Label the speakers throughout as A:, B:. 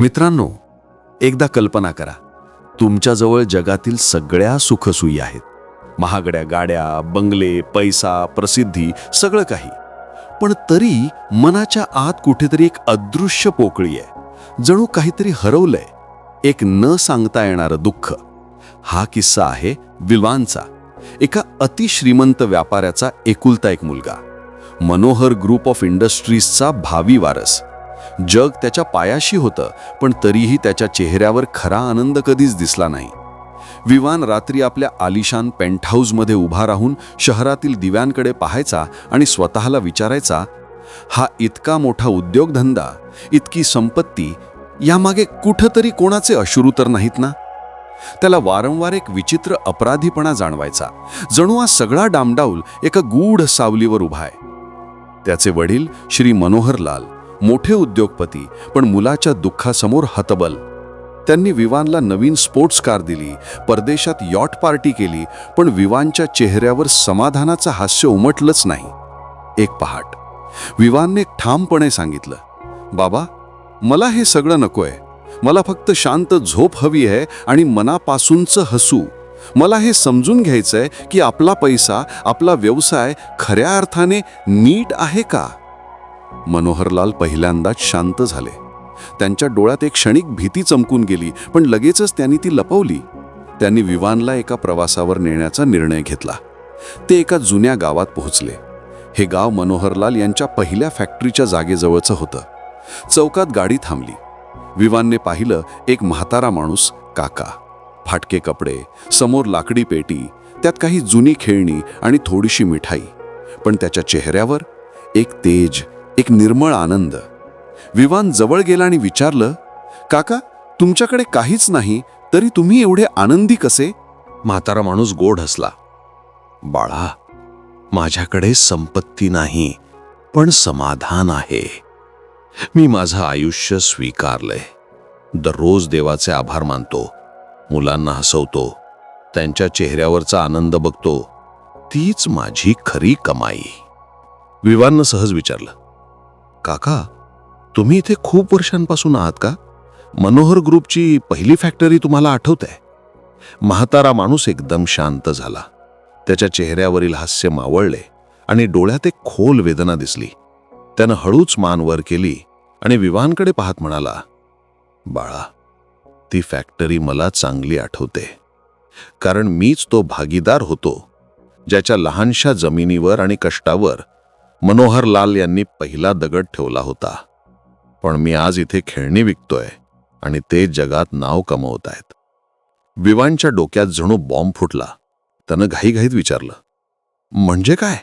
A: मित्रांनो एकदा कल्पना करा. तुमच्याजवळ जगातील सगळ्या सुखसुयी आहेत. महागड्या गाड्या बंगले पैसा प्रसिद्धी सगळं काही. पण तरी मनाच्या आत कुठेतरी एक अदृश्य पोकळी आहे. जणू काहीतरी हरवलंय. एक न सांगता येणारं दुःख. हा किस्सा आहे विल्वांचा एका अतिश्रीमंत व्यापाऱ्याचा एकुलता एक मुलगा. मनोहर ग्रुप ऑफ इंडस्ट्रीजचा भावी वारस. जग त्याच्या पायाशी होतं पण तरीही त्याच्या चेहऱ्यावर खरा आनंद कधीच दिसला नाही. विवान रात्री आपल्या आलिशान पेंटहाऊसमध्ये उभा राहून शहरातील दिव्यांकडे पाहायचा आणि स्वतःला विचारायचा हा इतका मोठा उद्योगधंदा इतकी संपत्ती यामागे कुठंतरी कोणाचे अश्रू तर नाहीत ना? त्याला वारंवार एक विचित्र अपराधीपणा जाणवायचा. जणू हा सगळा डामडाऊल एका गूढ सावलीवर उभा आहे. त्याचे वडील श्री मनोहरलाल मोठे उद्योगपती पण मुलाच्या दुःखासमोर हतबल. त्यांनी विवानला नवीन स्पोर्ट्स कार दिली परदेशात यॉट पार्टी केली पण विवानच्या चेहऱ्यावर समाधानाचं हास्य उमटलंच नाही. एक पहाट. विवानने ठामपणे सांगितलं बाबा मला हे सगळं नकोय. मला फक्त शांत झोप हवी आहे आणि मनापासूनचं हसू. मला हे समजून घ्यायचंय की आपला पैसा आपला व्यवसाय खऱ्या अर्थाने नीट आहे का? मनोहरलाल पहिल्यांदाच शांत झाले. त्यांच्या डोळ्यात एक क्षणिक भीती चमकून गेली पण लगेचच त्यांनी ती लपवली. त्यांनी विवानला एका प्रवासावर नेण्याचा निर्णय घेतला. ते एका जुन्या गावात पोहोचले. हे गाव मनोहरलाल यांच्या पहिल्या फॅक्टरीच्या जागेजवळचं होतं. चौकात गाडी थांबली. विवानने पाहिलं एक म्हातारा माणूस काका. फाटके कपडे समोर लाकडी पेटी त्यात काही जुनी खेळणी आणि थोडीशी मिठाई. पण त्याच्या चेहऱ्यावर एक तेज एक निर्मळ आनंद. विवान जवळ गेला आणि विचारलं काका तुमच्याकडे काहीच नाही तरी तुम्ही एवढे आनंदी कसे? म्हातारा माणूस गोड हसला. बाळा माझ्याकडे संपत्ती नाही पण समाधान आहे. मी माझं आयुष्य स्वीकारलंय. दररोज देवाचे आभार मानतो मुलांना हसवतो त्यांच्या चेहऱ्यावरचा आनंद बघतो. तीच माझी खरी कमाई. विवाननं सहज विचारलं काका तुम्ही इथे खूप वर्षांपासून आहात का? मनोहर ग्रुपची पहिली फॅक्टरी तुम्हाला आठवत आहे म्हातारा माणूस एकदम शांत झाला. त्याच्या चेहऱ्यावरील हास्य मावळले आणि डोळ्यात एक खोल वेदना दिसली. त्यानं हळूच मान वर केली आणि विवानकडे पाहत म्हणाला बाळा ती फॅक्टरी मला चांगली आठवते. कारण मीच तो भागीदार होतो ज्याच्या लहानशा जमिनीवर आणि कष्टावर मनोहर लाल यांनी पहिला दगड ठेवला होता. पण मी आज इथे खेळणी विकतोय आणि ते जगात नाव कमवत आहेत. विवानच्या डोक्यात जणू बॉम्ब फुटला. त्यानं घाईघाईत विचारलं म्हणजे काय?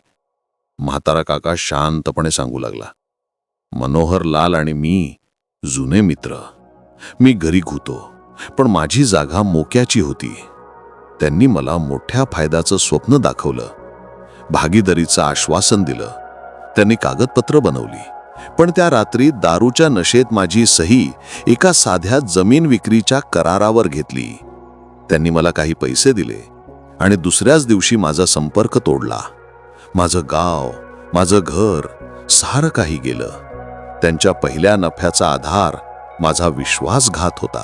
A: म्हातारा काका शांतपणे सांगू लागला मनोहर लाल आणि मी जुने मित्र. मी घरी घुतो पण माझी जागा मोक्याची होती. त्यांनी मला मोठ्या फायद्याचं स्वप्न दाखवलं. भागीदारीचं आश्वासन दिलं. त्यांनी कागदपत्र बनवली. पण त्या रात्री दारूच्या नशेत माझी सही एका साध्या जमीन विक्रीच्या करारावर घेतली. त्यांनी मला काही पैसे दिले आणि दुसऱ्याच दिवशी माझा संपर्क तोडला. माझं गाव माझं घर सारं काही गेलं. त्यांच्या पहिल्या नफ्याचा आधार माझा विश्वासघात होता.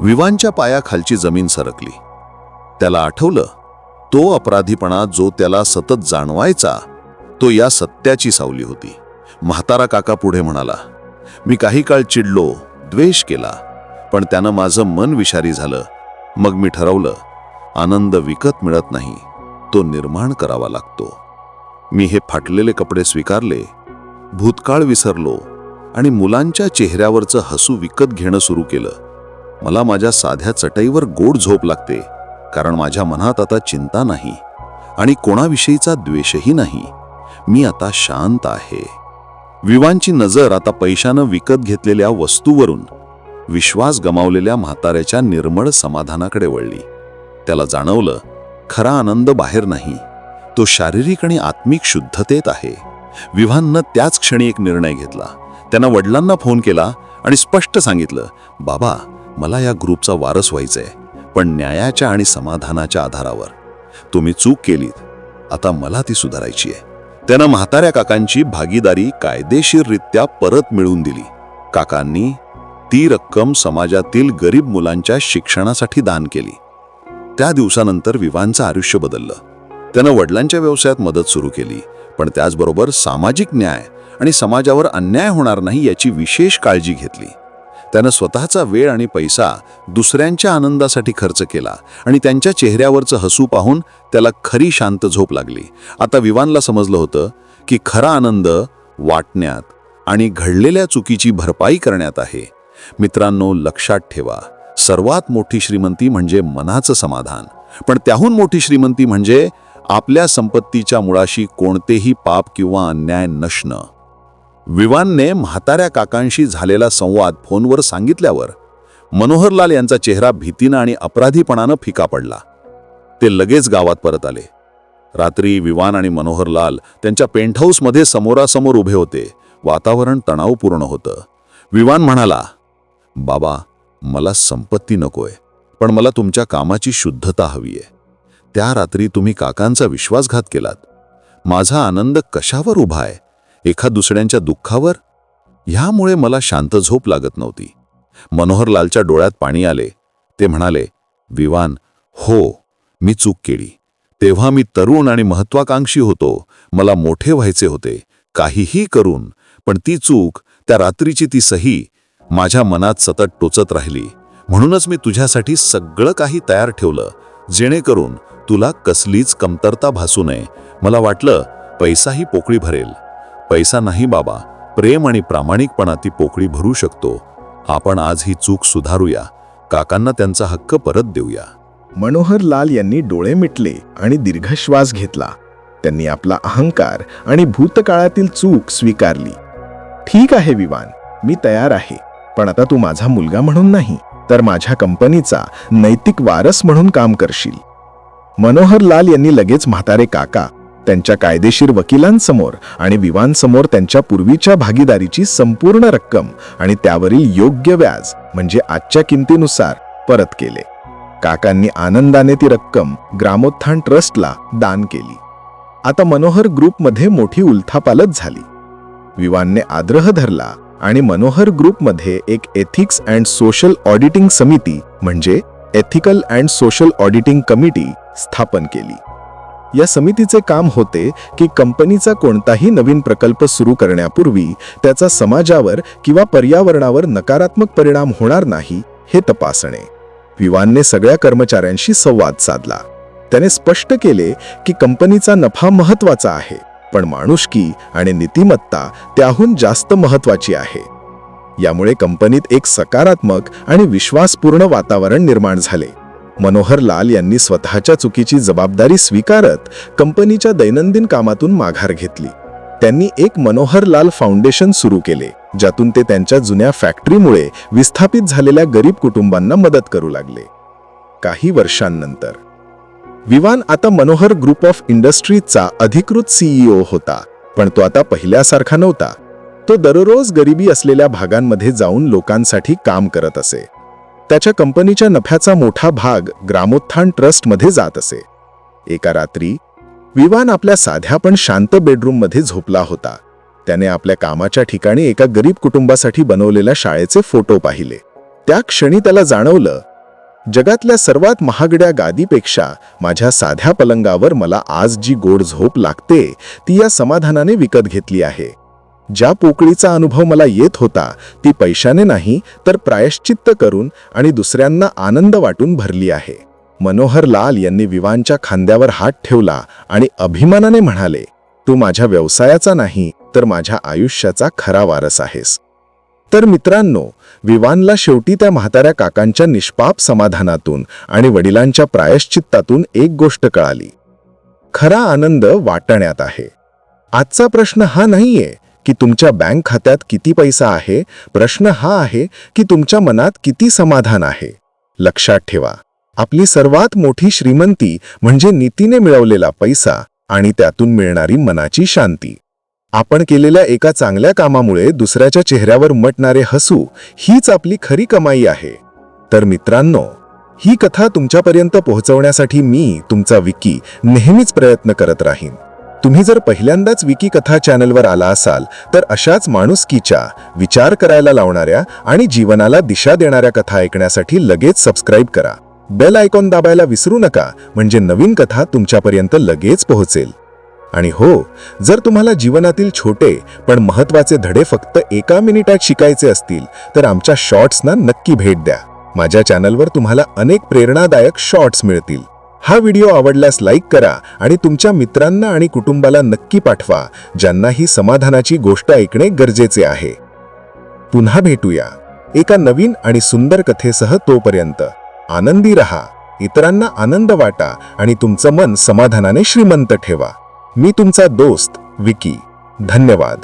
A: विवांच्या पायाखालची जमीन सरकली. त्याला आठवलं तो अपराधीपणा जो त्याला सतत जाणवायचा तो या सत्याची सावली होती. म्हातारा काका पुढे म्हणाला मी काही काळ चिडलो द्वेष केला पण त्यानं माझं मन विषारी झालं. मग मी ठरवलं आनंद विकत मिळत नाही तो निर्माण करावा लागतो. मी हे फाटलेले कपडे स्वीकारले भूतकाळ विसरलो आणि मुलांच्या चेहऱ्यावरचं हसू विकत घेणं सुरू केलं. मला माझ्या साध्या चटईवर गोड झोप लागते कारण माझ्या मनात आता चिंता नाही आणि कोणाविषयीचा द्वेषही नाही. मी आता शांत आहे. विवांची नजर आता पैशानं विकत घेतलेल्या वस्तूवरून विश्वास गमावलेल्या म्हाताऱ्याच्या निर्मळ समाधानाकडे वळली. त्याला जाणवलं खरा आनंद बाहेर नाही. तो शारीरिक आणि आत्मिक शुद्धतेत आहे. विवाननं त्याच क्षणी एक निर्णय घेतला. त्यानं वडिलांना फोन केला आणि स्पष्ट सांगितलं बाबा मला या ग्रुपचा वारस व्हायचंय पण न्यायाच्या आणि समाधानाच्या आधारावर. तुम्ही चूक केलीत. आता मला ती सुधारायची आहे त्यांना म्हाताऱ्या काकांची भागीदारी कायदेशीररित्या परत मिळवून दिली. काकांनी ती रक्कम समाजातील गरीब मुलांच्या शिक्षणासाठी दान केली. त्या दिवसानंतर विवांचं आयुष्य बदललं. त्यानं वडिलांच्या व्यवसायात मदत सुरू केली पण त्याचबरोबर सामाजिक न्याय आणि समाजावर अन्याय होणार नाही याची विशेष काळजी घेतली. त्यानं स्वतःचा वेळ आणि पैसा दुसऱ्यांच्या आनंदासाठी खर्च केला आणि त्यांच्या चेहऱ्यावरचं हसू पाहून त्याला खरी शांत झोप लागली. आता विवानला समजलं होतं की खरा आनंद वाटण्यात आणि घडलेल्या चुकीची भरपाई करण्यात आहे. मित्रांनो लक्षात ठेवा सर्वात मोठी श्रीमंती म्हणजे मनाचं समाधान. पण त्याहून मोठी श्रीमंती म्हणजे आपल्या संपत्तीच्या मुळाशी कोणतेही पाप किंवा अन्याय नसणं विवानने म्हाताऱ्या काकांशी झालेला संवाद फोनवर सांगितल्यावर मनोहरलाल यांचा चेहरा भीतीनं आणि अपराधीपणानं फिका पडला. ते लगेच गावात परत आले. रात्री विवान आणि मनोहरलाल त्यांच्या पेंटहाऊसमध्ये समोरासमोर उभे होते. वातावरण तणावपूर्ण होतं. विवान म्हणाला बाबा मला संपत्ती नकोय पण मला तुमच्या कामाची शुद्धता हवी आहे त्या रात्री तुम्ही काकांचा विश्वासघात केलात. माझा आनंद कशावर उभा आहे? एका दुसऱ्यांच्या दुःखावर? ह्यामुळे मला शांत झोप लागत नव्हती. मनोहरलालच्या डोळ्यात पाणी आले. ते म्हणाले विवान हो मी चूक केली. तेव्हा मी तरुण आणि महत्वाकांक्षी होतो. मला मोठे व्हायचे होते. काहीही करून पण ती चूक त्या रात्रीची ती सही माझ्या मनात सतत टोचत राहिली. म्हणूनच मी तुझ्यासाठी सगळं काही तयार ठेवलं. जेणेकरून तुला कसलीच कमतरता भासू नये. मला वाटलं पैसाही पोकळी भरेल. पैसा नाही बाबा. प्रेम आणि प्रामाणिकपणा ती पोकळी भरू शकतो. आपण आज ही चूक सुधारूया. काकांना त्यांचा हक्क परत देऊया.
B: मनोहर लाल यांनी डोळे मिटले आणि दीर्घ श्वास घेतला. त्यांनी आपला अहंकार आणि भूतकाळातील चूक स्वीकारली. ठीक आहे विवान मी तयार आहे. पण आता तू माझा मुलगा म्हणून नाही तर माझ्या कंपनीचा नैतिक वारस म्हणून काम करशील. मनोहर लाल यांनी लगेच म्हातारे काका त्यांच्या कायदेशीर वकिलांसमोर आणि विवांसमोर त्यांच्या पूर्वीच्या भागीदारीची संपूर्ण रक्कम आणि त्यावरील योग्य व्याज म्हणजे आजच्या किमतीनुसार परत केले. काकांनी आनंदाने ती रक्कम ग्रामोत्थान ट्रस्टला दान केली. आता मनोहर ग्रुपमध्ये मोठी उलथापालत झाली. विवानने आग्रह धरला आणि मनोहर ग्रुपमध्ये एक एथिक्स अँड सोशल ऑडिटिंग समिती म्हणजे ethical and social auditing committee स्थापन केली. या समितीचे काम होते की कंपनीचा कोणताही नवीन प्रकल्प सुरू करण्यापूर्वी त्याचा समाजावर किंवा पर्यावरणावर नकारात्मक परिणाम होणार नाही हे तपासणे. विवानने सगळ्या कर्मचाऱ्यांशी संवाद साधला. त्याने स्पष्ट केले की कंपनीचा नफा महत्त्वाचा आहे पण माणुसकी आणि नीतिमत्ता त्याहून जास्त महत्वाची आहे. यामुळे कंपनीत एक सकारात्मक आणि विश्वासपूर्ण वातावरण निर्माण झाले. मनोहर लाल यांनी स्वतःच्या चुकीची जबाबदारी स्वीकारत कंपनीच्या दैनंदिन कामातून माघार घेतली. त्यांनी एक मनोहर लाल फाउंडेशन सुरू केले ज्यातून ते त्यांच्या जुन्या फॅक्टरीमुळे विस्थापित झालेल्या गरीब कुटुंबांना मदत करू लागले. काही वर्षांनंतर विवान आता मनोहर ग्रुप ऑफ इंडस्ट्रीजचा अधिकृत सीईओ होता पण तो आता पहिल्यासारखा नव्हता. तो दररोज गरिबी असलेल्या भागांमध्ये जाऊन लोकांसाठी काम करत असे. त्याच्या कंपनीच्या नफ्याचा मोठा भाग ग्रामोत्थान ट्रस्टमध्ये जात असे. एका रात्री विवान आपल्या साध्या पण शांत बेडरूममध्ये झोपला होता. त्याने आपल्या कामाच्या ठिकाणी एका गरीब कुटुंबासाठी बनवलेल्या शाळेचे फोटो पाहिले. त्या क्षणी त्याला जाणवलं जगातल्या सर्वात महागड्या गादीपेक्षा माझ्या साध्या पलंगावर मला आज जी गोड झोप लागते ती या समाधानाने विकत घेतली आहे. ज्या पोकळीचा अनुभव मला येत होता ती पैशाने नाही तर प्रायश्चित्त करून आणि दुसऱ्यांना आनंद वाटून भरली आहे. मनोहर लाल यांनी विवानच्या खांद्यावर हात ठेवला आणि अभिमानाने म्हणाले तू माझ्या व्यवसायाचा नाही तर माझ्या आयुष्याचा खरा वारस आहेस. तर मित्रांनो विवानला शेवटी त्या म्हाताऱ्या काकांच्या निष्पाप समाधानातून आणि वडिलांच्या प्रायश्चित्तातून एक गोष्ट कळाली. खरा आनंद वाटण्यात आहे. आजचा प्रश्न हा नाहीये की तुमच्या बँक खात्यात किती पैसा आहे? प्रश्न हा आहे की तुमच्या मनात किती समाधान आहे? लक्षात ठेवा. आपली सर्वात मोठी श्रीमंती म्हणजे नीतीने मिळवलेला पैसा आणि त्यातून मिळणारी मनाची शांती. आपण केलेल्या एका चांगल्या कामामुळे दुसऱ्याच्या चेहऱ्यावर उमटणारे हसू हीच आपली खरी कमाई आहे. तर मित्रांनो ही कथा तुमच्यापर्यंत पोहोचवण्यासाठी मी तुमचा विकी नेहमीच प्रयत्न करत राहीन. तुम्ही जर पहिल्यांदाच विकी कथा चॅनलवर आला असाल तर अशाच माणुसकीच्या विचार करायला लावणाऱ्या आणि जीवनाला दिशा देणाऱ्या कथा ऐकण्यासाठी लगेच सबस्क्राईब करा. बेल आयकॉन दाबायला विसरू नका म्हणजे नवीन कथा तुमच्यापर्यंत लगेच पोहोचेल. आणि हो जर तुम्हाला जीवनातील छोटे पण महत्त्वाचे धडे फक्त एका मिनिटात शिकायचे असतील तर आमच्या शॉर्ट्सना नक्की भेट द्या. माझ्या चॅनलवर तुम्हाला अनेक प्रेरणादायक शॉर्ट्स मिळतील. हा व्हिडिओ आवडल्यास लाईक करा आणि तुमच्या मित्रांना आणि कुटुंबाला नक्की पाठवा ज्यांना ही समाधानाची गोष्ट ऐकणे गरजेचे आहे. पुन्हा भेटूया. एका नवीन आणि सुंदर कथेसह तोपर्यंत आनंदी रहा इतरांना आनंद वाटा आणि तुमचं मन समाधानाने श्रीमंत ठेवा. मी तुमचा दोस्त विकी. धन्यवाद.